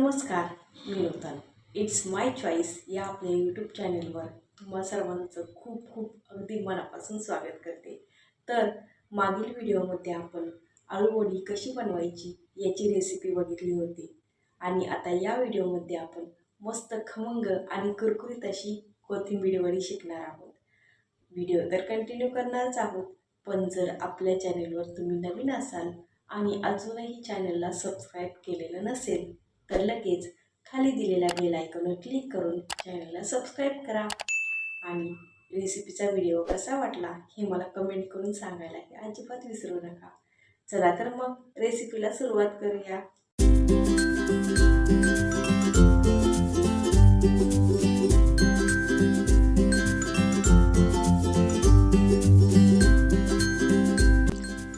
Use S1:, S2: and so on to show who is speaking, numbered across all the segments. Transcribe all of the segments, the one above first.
S1: नमस्कार मी नूतन it's my choice या आपल्या यूट्यूब चॅनेलवर तुम्हा सर्वांचं खूप खूप अगदी मनापासून स्वागत करते. तर मागील व्हिडिओमध्ये आपण आळूवडी कशी बनवायची याची रेसिपी बघितली होती. आणि आता या व्हिडिओमध्ये आपण मस्त खमंग आणि कुरकुरीत अशी कोथिंबीरवडी शिकणार आहोत. व्हिडिओ तर कंटिन्यू करणारच आहोत पण जर आपल्या चॅनेलवर तुम्ही नवीन असाल आणि अजूनही चॅनलला सबस्क्राईब केलेलं नसेल तर लगेच खाली दिलेल्या बेल आयकॉनवर क्लिक करून चॅनलला सबस्क्राईब करा. आणि रेसिपीचा व्हिडिओ कसा वाटला हे मला कमेंट करून सांगायला हे अजिबात विसरू नका. चला तर मग रेसिपीला सुरुवात करूया.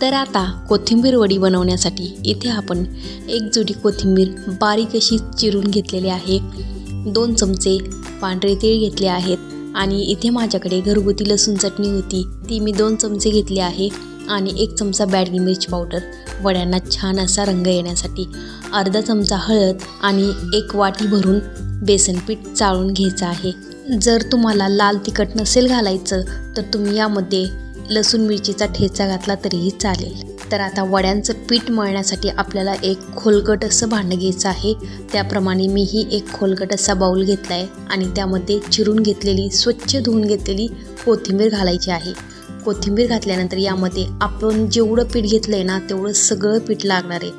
S2: तर आता कोथिंबीर वडी बनवण्यासाठी इथे आपण एक जुडी कोथिंबीर बारीक अशी चिरून घेतलेली आहे. दोन चमचे पांढरे तीळ घेतले आहेत आणि इथे माझ्याकडे घरगुती लसूण चटणी होती. ती मी दोन चमचे घेतली आहे आणि एक चमचा बॅडगी मिरची पावडर. वड्यांना छान असा रंग येण्यासाठी अर्धा चमचा हळद आणि एक वाटी भरून बेसन पीठ चाळून घ्यायचं आहे. जर तुम्हाला लाल तिखट नसेल घालायचं तर तुम्ही यामध्ये लसूण मिरचीचा ठेचा घातला तरीही चालेल. तर आता वड्यांचं पीठ मळण्यासाठी आपल्याला एक खोलगट असं भांडं घ्यायचं आहे. त्याप्रमाणे मीही एक खोलगट असा बाऊल घेतला आहे आणि त्यामध्ये चिरून घेतलेली स्वच्छ धुवून घेतलेली कोथिंबीर घालायची आहे. कोथिंबीर घातल्यानंतर यामध्ये आपण जेवढं पीठ घेतलं आहे ना तेवढं सगळं पीठ लागणार आहे.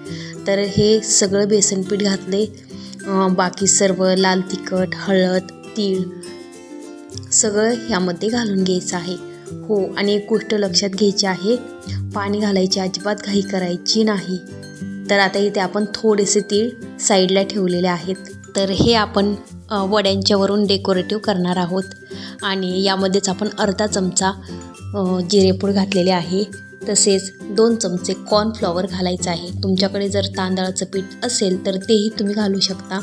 S2: तर हे सगळं बेसन पीठ घातले. बाकी सर्व लाल तिखट हळद तीळ सगळं यामध्ये घालून घ्यायचं आहे. हो आणि एक गोष्ट लक्षात घ्यायची आहे. पाणी घालायची अजिबात घाई करायची नाही. तर आता इथे आपण थोडेसे तीळ साईडला ठेवलेले आहेत. तर हे आपण वड्यांच्यावरून डेकोरेटिव्ह करणार आहोत. आणि यामध्येच आपण अर्धा चमचा जिरेपूड घातलेले आहे. तसेच दोन चमचे कॉर्नफ्लॉवर घालायचं आहे. तुमच्याकडे जर तांदळाचं पीठ असेल तर तेही तुम्ही घालू शकता.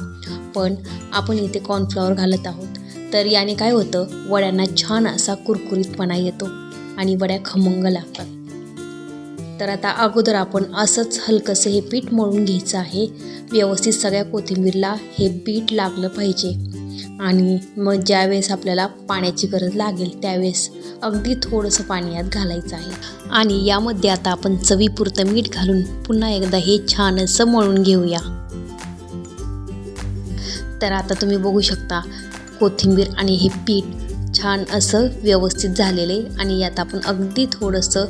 S2: पण आपण इथे कॉर्नफ्लॉवर घालत आहोत. तर याने काय होतं? वड्यांना छान असा कुरकुरीतपणा येतो आणि वड्या खमंग लागतात. तर आता अगोदर आपण असंच हलकंसं हे पीठ मळून घ्यायचं आहे. व्यवस्थित सगळ्या कोथिंबीरला हे पीठ लागलं पाहिजे. आणि मग ज्यावेळेस आपल्याला पाण्याची गरज लागेल त्यावेळेस अगदी थोडंसं पाणी यात घालायचं आहे. आणि यामध्ये आता आपण चवीपुरतं मीठ घालून पुन्हा एकदा हे छान असं मळून घेऊया. तर आता तुम्ही बघू शकता कोथिंबीर आणि हे पीठ छान असं व्यवस्थित झालेले आणि यात आपण अगदी थोडंसं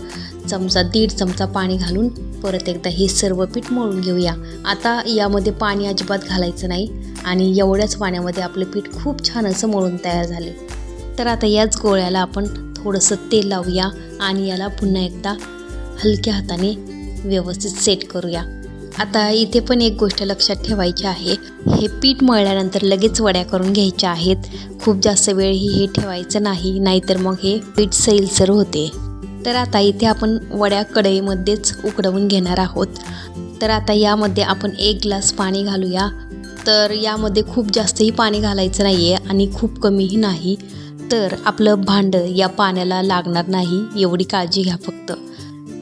S2: चमचा दीड चमचा पाणी घालून परत एकदा हे सर्व पीठ मळून घेऊया. आता यामध्ये पाणी अजिबात घालायचं नाही आणि एवढ्याच पाण्यामध्ये आपलं पीठ खूप छान असं मळून तयार झाले. तर आता याच गोळ्याला आपण थोडंसं तेल लावूया आणि याला पुन्हा एकदा हलक्या हाताने व्यवस्थित सेट करूया. आता इथे पण एक गोष्ट लक्षात ठेवायची आहे. हे पीठ मळल्यानंतर लगेच वड्या करून घ्यायच्या आहेत. खूप जास्त वेळही हे ठेवायचं नाही नाहीतर मग हे पीठ सैलसर होते. तर आता इथे आपण वड्या कढईमध्येच उकडवून घेणार आहोत. तर आता यामध्ये आपण एक ग्लास पाणी घालूया. तर यामध्ये खूप जास्तही पाणी घालायचं नाही आहे आणि खूप कमीही नाही. तर आपलं भांडं या पाण्याला लागणार नाही एवढी काळजी घ्या फक्त.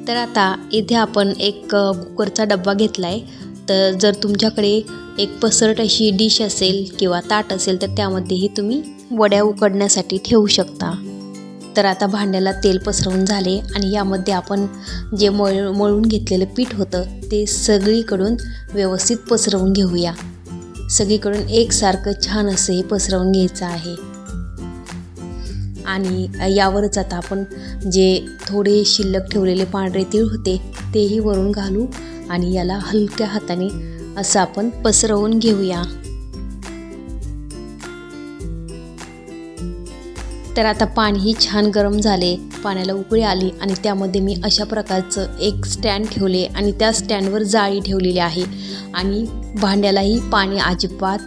S2: तर आता इथे आपण एक कुकरचा डब्बा घेतला आहे तर जर तुमच्याकडे एक पसरट अशी डिश असेल किंवा ताट असेल तर त्यामध्येही तुम्ही वड्या उकडण्यासाठी ठेवू शकता. तर आता भांड्याला तेल पसरवून झाले आणि यामध्ये आपण जे मळ मळून घेतलेलं पीठ होतं ते सगळीकडून व्यवस्थित पसरवून घेऊया. सगळीकडून एकसारखं छान असं हे पसरवून घ्यायचं आहे. आणि यावरच आता आपण जे थोडे शिल्लक ठेवलेले पांढरे तीळ होते तेही वरून घालू आणि याला हलक्या हाताने असं आपण पसरवून घेऊया. तर आता पाणीही छान गरम झाले पाण्याला उकळी आली आणि त्यामध्ये मी अशा प्रकारचं एक स्टँड ठेवले आणि त्या स्टँडवर जाळी ठेवलेली आहे आणि भांड्यालाही पाणी अजिबात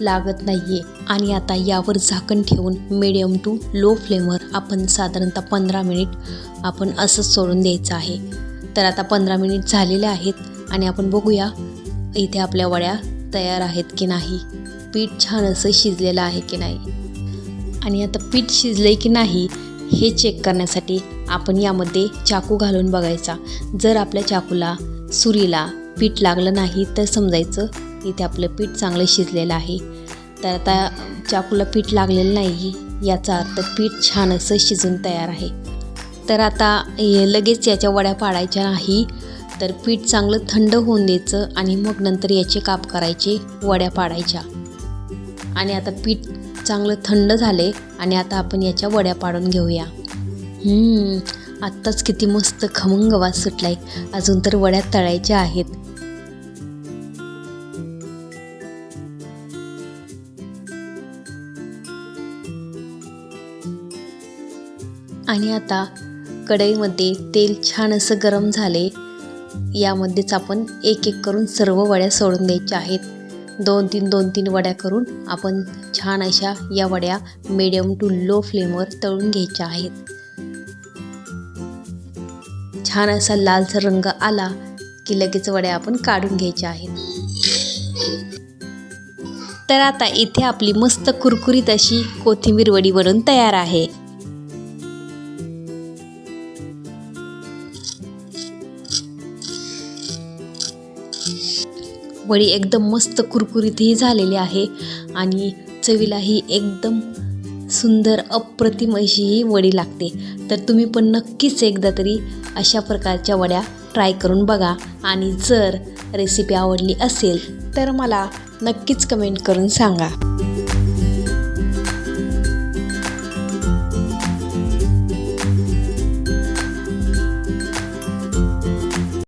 S2: लागत नाही आहे आणि आता यावर झाकण ठेवून मिडियम टू लो फ्लेमवर आपण साधारणतः पंधरा मिनिट आपण असंच सोडून द्यायचं आहे. तर आता पंधरा मिनिट झालेले आहेत आणि आपण बघूया इथे आपल्या वड्या तयार आहेत की नाही. पीठ छान असं शिजलेलं आहे की नाही. आणि आता पीठ शिजले की नाही हे चेक करण्यासाठी आपण यामध्ये चाकू घालून बघायचा. जर आपल्या चाकूला सुरीला पीठ लागलं नाही तर समजायचं इथे आपलं पीठ चांगलं शिजलेलं आहे. तर आता चाकूला पीठ लागलेलं नाही याचा अर्थ पीठ छान असं शिजून तयार आहे. तर आता हे लगेच याच्या वड्या पाडायच्या नाही. तर पीठ चांगलं थंड होऊन द्यायचं आणि मग नंतर याचे काप करायचे वड्या पाडायच्या. आणि आता पीठ चांगलं थंड झाले आणि आता आपण याच्या वड्या पाडून घेऊया. आत्ताच किती मस्त खमंग वास सुटलाय. अजून तर वड्या तळायच्या आहेत. आणि आता कढईमध्ये तेल छान असं गरम झाले. यामध्येच आपण एक एक करून सर्व वड्या सोडून द्यायच्या आहेत. दोन तीन दोन तीन वड्या करून आपण छान अशा या वड्या मिडियम टू लो फ्लेमवर तळून घ्यायच्या आहेत. छान असा लालसर रंग आला की लगेच वड्या आपण काढून घ्यायच्या आहेत. तर आता इथे आपली मस्त कुरकुरीत अशी कोथिंबीर वडी बनून तयार आहे. वडी एकदम मस्त कुरकुरीतही झालेली आहे. आणि चवीलाही एकदम सुंदर अप्रतिम अशी ही वडी लागते. तर तुम्ही पण नक्कीच एकदा तरी अशा प्रकारच्या वड्या ट्राय करून बघा. आणि जर रेसिपी आवडली असेल तर मला नक्कीच कमेंट करून सांगा.